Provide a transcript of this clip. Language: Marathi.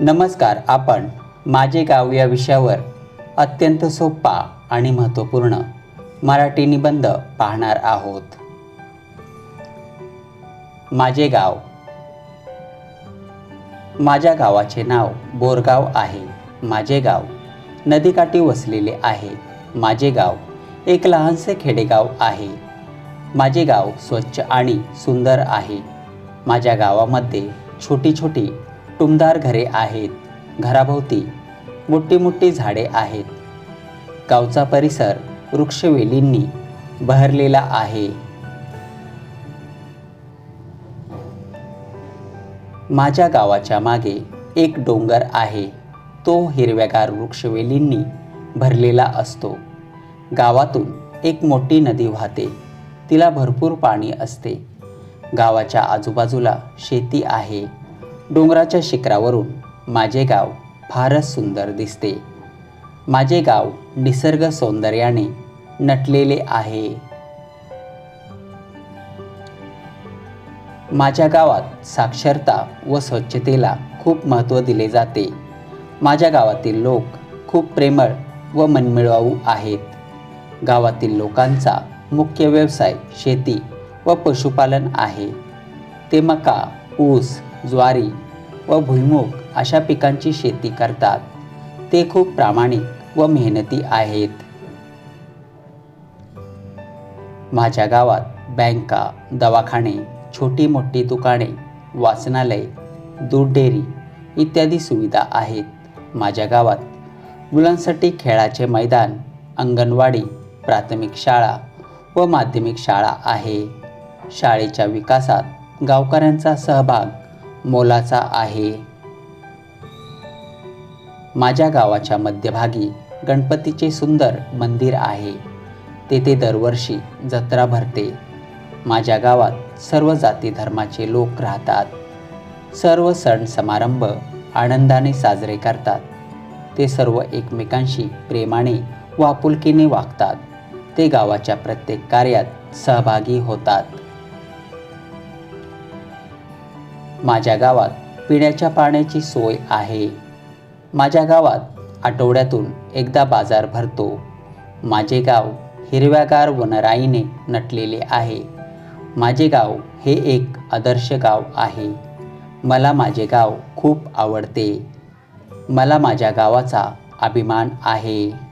नमस्कार आपण माझे गाव या विषयावर अत्यंत सोपा आणि महत्त्वपूर्ण मराठी निबंध पाहणार आहोत. माझे गाव. माझ्या गावाचे नाव बोरगाव आहे. माझे गाव नदीकाठी वसलेले आहे. माझे गाव एक लहानसे खेडेगाव आहे. माझे गाव स्वच्छ आणि सुंदर आहे. माझ्या गावामध्ये छोटी छोटी टुमदार घरे आहेत घराभोवती मोठी मोठी झाडे आहेत. गावचा परिसर वृक्षवेलींनी बहरलेला आहे. माझ्या गावाच्या मागे एक डोंगर आहे तो हिरव्यागार वृक्षवेलींनी भरलेला असतो. गावातून एक मोठी नदी वाहते तिला भरपूर पाणी असते. गावाच्या आजूबाजूला शेती आहे. डोंगराच्या शिखरावरून माझे गाव फारच सुंदर दिसते. माझे गाव निसर्ग सौंदर्याने नटलेले आहे. माझ्या गावात साक्षरता व स्वच्छतेला खूप महत्त्व दिले जाते. माझ्या गावातील लोक खूप प्रेमळ व मनमिळवाऊ आहेत. गावातील लोकांचा मुख्य व्यवसाय शेती व पशुपालन आहे. ते मका ऊस ज्वारी व भुईमूग अशा पिकांची शेती करतात. ते खूप प्रामाणिक व मेहनती आहेत. माझ्या गावात बँका दवाखाने छोटी मोठी दुकाने वाचनालय दूध डेअरी इत्यादी सुविधा आहेत. माझ्या गावात मुलांसाठी खेळाचे मैदान अंगणवाडी प्राथमिक शाळा व माध्यमिक शाळा आहे. शाळेच्या विकासात गावकऱ्यांचा सहभाग मोलाचा आहे. माझ्या गावाच्या मध्यभागी गणपतीचे सुंदर मंदिर आहे. तेथे दरवर्षी जत्रा भरते. माझ्या गावात सर्व जाती धर्माचे लोक राहतात. सर्व सण समारंभ आनंदाने साजरे करतात. ते सर्व एकमेकांशी प्रेमाने व आपुलकीने वागतात. ते गावाच्या प्रत्येक कार्यात सहभागी होतात. माझ्या गावात पिण्याच्या पाण्याची सोय आहे. माझ्या गावात आठवड्यातून एकदा बाजार भरतो. माझे गाव हिरव्यागार वनराईने नटलेले आहे. माझे गाव हे एक आदर्श गाव आहे. मला माझे गाव खूप आवडते. मला माझ्या गावाचा अभिमान आहे.